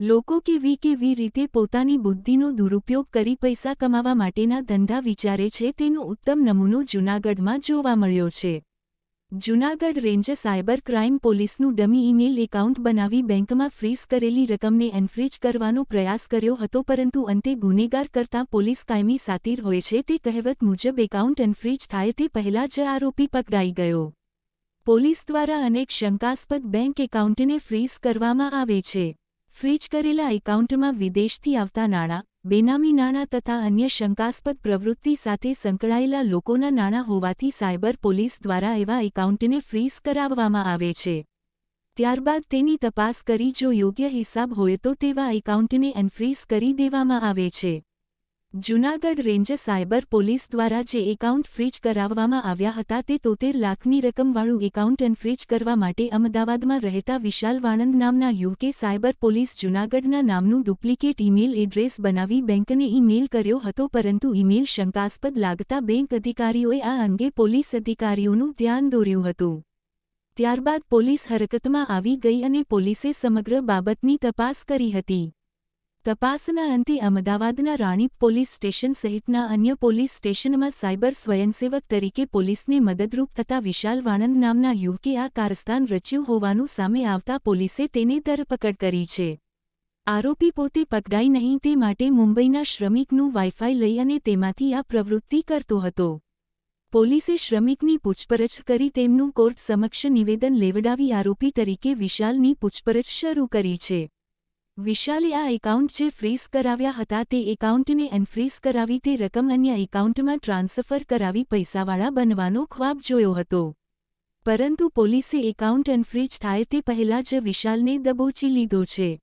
લોકો કે વી કે વી રીતે પોતાની બુદ્ધિનો દુરુપયોગ કરી પૈસા કમાવા માટેના ધંધા વિચારે છે તેનો ઉત્તમ નમૂનો જૂનાગઢમાં જોવા મળ્યો છે. જૂનાગઢ રેન્જ સાયબર ક્રાઇમ પોલીસનું ડમી ઈમેલ એકાઉન્ટ બનાવી બેંકમાં ફ્રીઝ કરેલી રકમને એનફ્રીજ કરવાનો પ્રયાસ કર્યો હતો પરંતુ અંતે ગુનેગાર કરતાં પોલીસ કાયમી સાતીર હોય છે તે કહેવત મુજબ એકાઉન્ટ એનફ્રીજ થાય તે પહેલાં જ આરોપી પકડાઈ ગયો. પોલીસ દ્વારા અનેક શંકાસ્પદ બેંક એકાઉન્ટને ફ્રીઝ કરવામાં આવે છે. ફ્રીજ કરેલા એકાઉન્ટમાં વિદેશથી આવતા નાણાં, બેનામી નાણાં તથા અન્ય શંકાસ્પદ પ્રવૃત્તિ સાથે સંકળાયેલા લોકોના નાણાં હોવાથી સાયબર પોલીસ દ્વારા એવા એકાઉન્ટને ફ્રીઝ કરાવવામાં આવે છે. ત્યારબાદ તેની તપાસ કરી જો યોગ્ય હિસાબ હોય તો તેવા એકાઉન્ટને અનફ્રીઝ કરી દેવામાં આવે છે. જૂનાગઢ રેન્જ સાયબર પોલીસ દ્વારા જે એકાઉન્ટ ફ્રીજ કરાવવામાં આવ્યા હતા તે તોતેર લાખની રકમવાળું એકાઉન્ટ અનફ્રીજ કરવા માટે અમદાવાદમાં રહેતા વિશાલ વાણંદ નામના યુકે સાયબર પોલીસ જૂનાગઢના નામનું ડુપ્લિકેટ ઈમેલ એડ્રેસ બનાવી બેંકને ઈમેલ કર્યો હતો પરંતુ ઈમેલ શંકાસ્પદ લાગતા બેંક અધિકારીઓએ આ અંગે પોલીસ અધિકારીઓનું ધ્યાન દોર્યું હતું. ત્યારબાદ પોલીસ હરકતમાં આવી ગઈ અને પોલીસે સમગ્ર બાબતની તપાસ કરી હતી. તપાસના અંતે અમદાવાદના રાણીપ પોલીસ સ્ટેશન સહિતના અન્ય પોલીસ સ્ટેશનમાં સાયબર સ્વયંસેવક તરીકે પોલીસને મદદરૂપ થતા વિશાલ વાણંદ નામના યુવકે આ કારસ્તાન રચ્યું હોવાનું સામે આવતા પોલીસે તેને ધરપકડ કરી છે. આરોપી પોતે પકડાઈ નહીં તે માટે મુંબઈના શ્રમિકનું વાઇફાઈ લઈ અને તેમાંથી આ પ્રવૃત્તિ કરતો હતો. પોલીસે શ્રમિકની પૂછપરછ કરી તેમનું કોર્ટ સમક્ષ નિવેદન લેવડાવી આરોપી તરીકે વિશાલની પૂછપરછ શરૂ કરી છે. વિશાલે આ એકાઉન્ટ જે ફ્રીઝ કરાવ્યા હતા તે એકાઉન્ટને એનફ્રીઝ કરાવી તે રકમ અન્ય એકાઉન્ટમાં ટ્રાન્સફર કરાવી પૈસાવાળા બનવાનો ખ્વાબ જોયો હતો. પરંતુ પોલીસે એકાઉન્ટ અનફ્રીજ થાય તે પહેલાં જ વિશાલને દબોચી લીધો છે.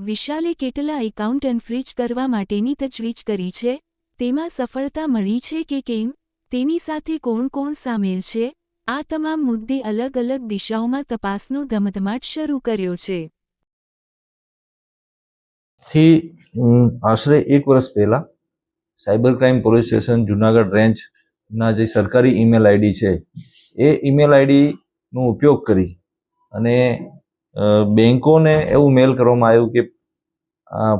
વિશાલે કેટલા એકાઉન્ટ અનફ્રીજ કરવા માટેની તજવીજ કરી છે? તેમાં સફળતા મળી છે કે કેમ? તેની સાથે કોણ કોણ સામેલ છે? આ તમામ મુદ્દે અલગ અલગ દિશાઓમાં તપાસનો ધમધમાટ શરૂ કર્યો છે. થી આશરે એક વર્ષ પહેલાં cyber crime police station Junagadh રેન્જના જે સરકારી ઈમેલ આઈડી છે, એ ઈમેલ આઈડીનો ઉપયોગ કરી અને બેન્કોને એવું મેલ કરવામાં આવ્યું કે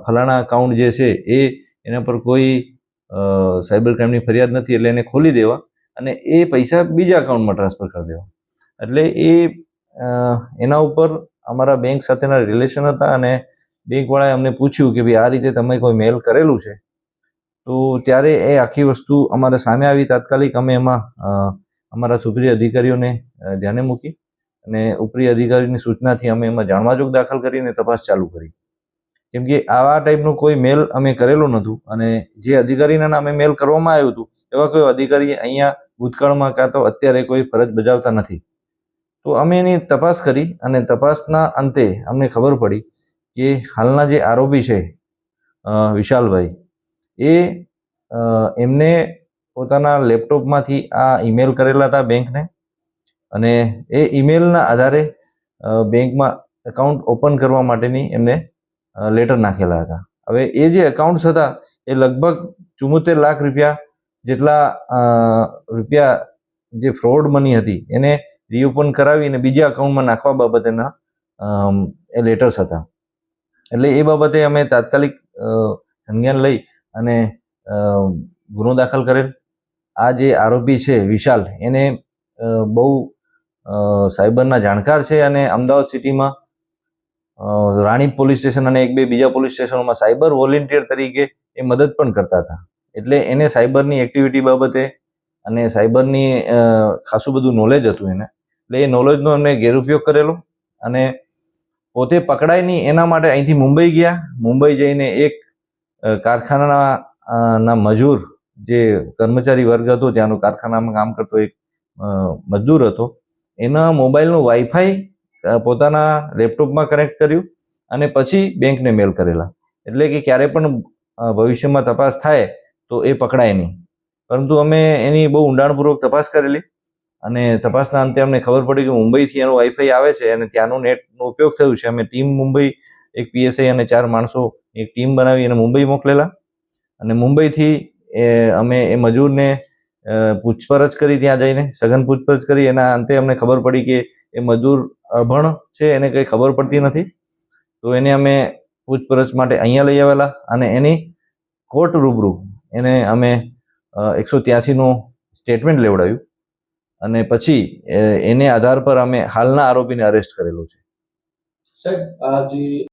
ફલાણા અકાઉન્ટ જે છે એ એના પર કોઈ સાયબર ક્રાઇમની ફરિયાદ નથી એટલે એને ખોલી દેવા અને એ પૈસા બીજા અકાઉન્ટમાં ટ્રાન્સફર કરી દેવા. એટલે એ એના ઉપર અમારા બેંક સાથેના રિલેશન હતા અને બેંકવાળાએ અમને પૂછ્યું કે ભાઈ આ રીતે તમે કોઈ મેલ કરેલું છે? તો ત્યારે એ આખી વસ્તુ અમારે સામે આવી. તાત્કાલિક અમે એમાં અમારા સુપ્રિય અધિકારીઓને ધ્યાને મૂકી અને ઉપરી અધિકારીની સૂચનાથી અમે એમાં જાણવાજોગ દાખલ કરીને તપાસ ચાલુ કરી. કેમ કે આવા ટાઈપનું કોઈ મેલ અમે કરેલું નહોતું અને જે અધિકારીના નામે મેલ કરવામાં આવ્યું હતું, એવા કોઈ અધિકારી અહીંયા ભૂતકાળમાં કાં તો અત્યારે કોઈ ફરજ બજાવતા નથી. તો અમે એની તપાસ કરી અને તપાસના અંતે અમને ખબર પડી કે હાલના જે આરોપી છે વિશાલભાઈ, એ એમને પોતાના લેપટોપમાંથી આ ઈમેલ કરેલા હતા બેંકને અને એ ઈમેલના આધારે બેંકમાં એકાઉન્ટ ઓપન કરવા માટેની એમને લેટર નાખેલા હતા. હવે એ જે એકાઉન્ટ્સ હતા, એ લગભગ ચુમ્મોતેર લાખ રૂપિયા જેટલા રૂપિયા જે ફ્રોડ મની હતી, એને રીઓપન કરાવી અને બીજા એકાઉન્ટમાં નાખવા બાબતેના એ લેટર્સ હતા. એટલે એ બાબતે અમે તાત્કાલિક સંજ્ઞાન લઈ અને ગુનો દાખલ કરેલ. આ જે આરોપી છે વિશાલ, એને બહુ સાયબરના જાણકાર છે અને અમદાવાદ સિટીમાં રાણી પોલીસ સ્ટેશન અને એક બે બીજા પોલીસ સ્ટેશનોમાં સાયબર વોલેન્ટિયર તરીકે એ મદદ પણ કરતા હતા. એટલે એને સાયબરની એક્ટિવિટી બાબતે અને સાયબરની ખાસું બધું નોલેજ હતું એને. એટલે એ નોલેજનો એમને ગેરઉપયોગ કરેલો અને પોતે પકડાય નહીં, એના માટે અહીંથી મુંબઈ ગયા. મુંબઈ જઈને એક કારખાના કારખાનાના મજૂર જે કર્મચારી વર્ગ હતો, ત્યાંનો કારખાનામાં કામ કરતો એક મજદૂર હતો, એના મોબાઈલનું વાઈફાઈ પોતાના લેપટોપમાં કનેક્ટ કર્યું અને પછી બેંકને મેલ કરેલા. એટલે કે ક્યારે પણ ભવિષ્યમાં તપાસ થાય તો એ પકડાય નહીં. પરંતુ અમે એની બહુ ઊંડાણપૂર્વક તપાસ કરેલી. અને તપાસના અંતે અમને ખબર પડી કે મુંબઈથી એનું વાઈફાઈ આવે છે અને ત્યાંનું નેટનો ઉપયોગ થયું છે. અમે ટીમ મુંબઈ, એક પીએસઆઈ અને ચાર માણસો એક ટીમ બનાવી અને મુંબઈ મોકલેલા. અને મુંબઈથી એ, અમે એ મજૂરને પૂછપરછ કરી ત્યાં જઈને, સઘન પૂછપરછ કરી. એના અંતે અમને ખબર પડી કે એ મજૂર અભણ છે, એને કંઈ ખબર પડતી નથી. તો એને અમે પૂછપરછ માટે અહીંયા લઈ આવેલા અને એની કોર્ટ રૂબરૂ એને અમે એકસો ત્યાસીનું સ્ટેટમેન્ટ લેવડાવ્યું. અને પછી એને આધાર પર અમે હાલના આરોપીને અરેસ્ટ કરેલો છે. સાહેબ આ જે